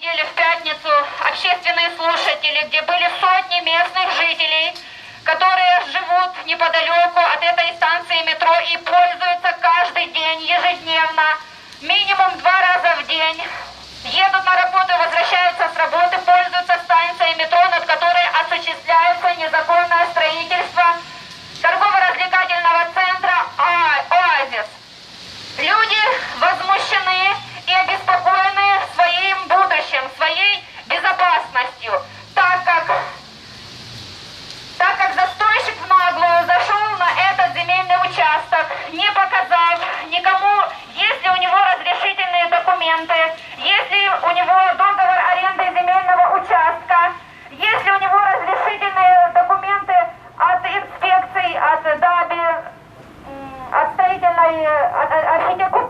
Сидели в пятницу общественные слушатели, где были сотни местных жителей, которые живут неподалеку от этой станции метро и пользуются каждый день, ежедневно, минимум два раза в день, едут на работу и возвращаются с работы Э, а,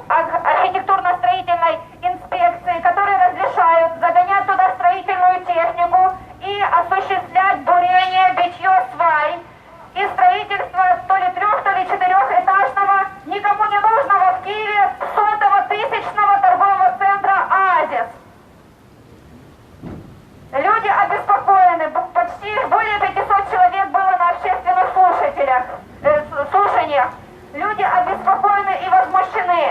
а, архитектурно-строительной инспекции, которые разрешают загонять туда строительную технику и осуществлять бурение, битье свай и строительство то ли трех, то ли четырехэтажного, никому не нужного в Киеве сотого тысячного торгового центра «Оазис». Люди обеспокоены, почти более 500 человек было на общественных слушателях, э, слушаниях. Люди обеспокоены и возмущены.